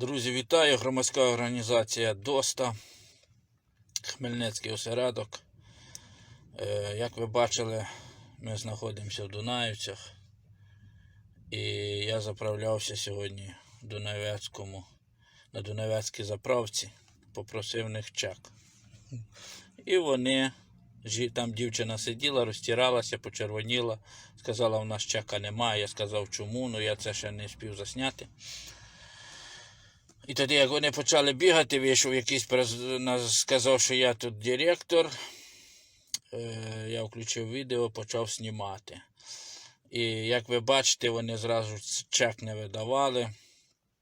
Друзі, вітаю! Громадська організація ДОСТА, Хмельницький осередок. Е, Як ви бачили, ми знаходимося в Дунаївцях. І я заправлявся сьогодні в Дунаєвецькому, на Дунаєвецькій заправці, попросив них чек. І вони, там дівчина сиділа, розтиралася, почервоніла, сказала, в нас чека немає. Я сказав, чому, ну я це ще не спів засняти. І тоді, як вони почали бігати, вийшов якийсь сказав, що я тут директор. Е, Я включив відео, почав знімати. І як ви бачите, вони зразу чек не видавали.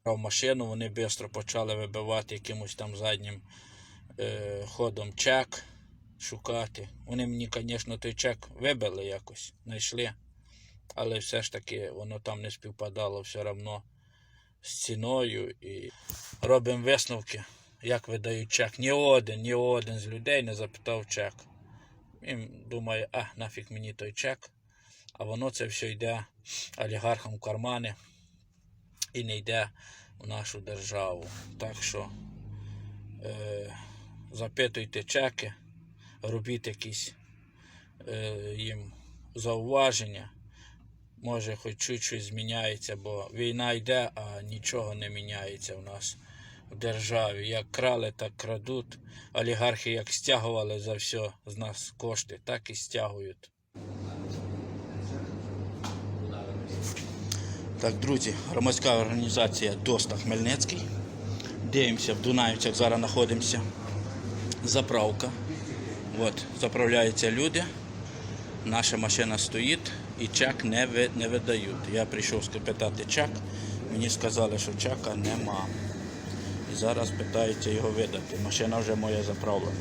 В машину вони швидко почали вибивати якимось там заднім е, ходом чек шукати. Вони мені, звісно, той чек вибили якось, знайшли. Але все ж таки воно там не співпадало все одно з ціною і робимо висновки, як видають чек. Ні один, ні один з людей не запитав чек. Він думає, а нафіг мені той чек. А воно це все йде олігархам в кармани і не йде в нашу державу. Так що е, запитуйте чеки, робіть якісь е, їм зауваження може хоч чуть щось зміняється, бо війна йде, а нічого не міняється в нас в державі. Як крали, так крадуть. Олігархи як стягували за все з нас кошти, так і стягують. Так, друзі, громадська організація Доста Хмельницький. Дивимося, в Дунаївцях зараз знаходимося. Заправка. От, заправляються люди. Наша машина стоїть і чек не, ви, не видають. Я прийшов спитати чек, мені сказали, що чека нема. І зараз питаються його видати. Машина вже моя заправлена.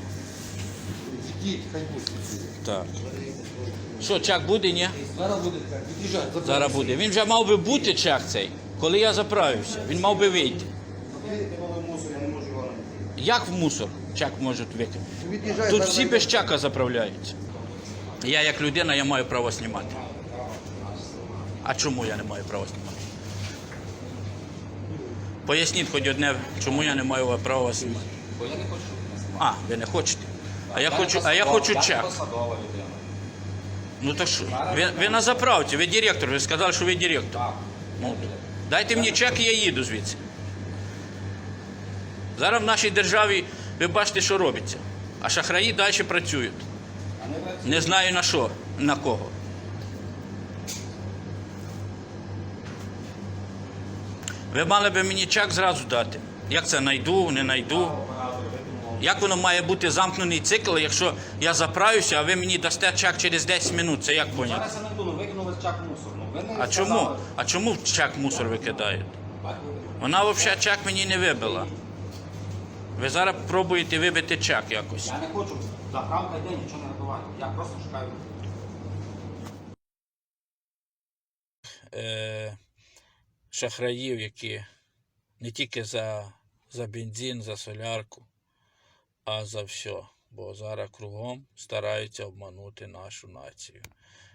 Так. Що, чек буде, ні? Зараз буде, від'їжджай. Зараз буде. Він вже мав би бути чек цей, коли я заправився. Він мав би вийти. Як в мусор чек можуть викинути? Тут всі без чека заправляються. Я як людина, я маю право знімати. А чому я не маю права знімати? Поясніть хоч одне, чому я не маю права знімати. Бо я не хочу. А, ви не хочете. А я хочу, а я хочу чек. Ну то що? Ви, ви на заправці, ви директор, ви сказали, що ви директор. Ну, дайте мені чек і я їду звідси. Зараз в нашій державі ви бачите, що робиться. А шахраї далі працюють. Не знаю на що, на кого. Ви мали би мені чек зразу дати. Як це найду, не найду. Як воно має бути замкнений цикл, якщо я заправлюся, а ви мені дасте чек через 10 минут, це як поняти? Зараз я не буду, викинули чак мусор. Ну, ви не А сказали. чому? А чому чек мусор викидають? Вона взагалі чек мені не вибила. Ви зараз пробуєте вибити чек якось. Я не хочу. Заправка йде, нічого не вибивати. Я просто шукаю. е, шахраїв, які не тільки за, за бензин, за солярку, а за все. Бо зараз кругом стараються обманути нашу націю.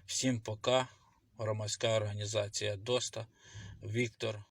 Всім пока. Громадська організація ДОСТА. Віктор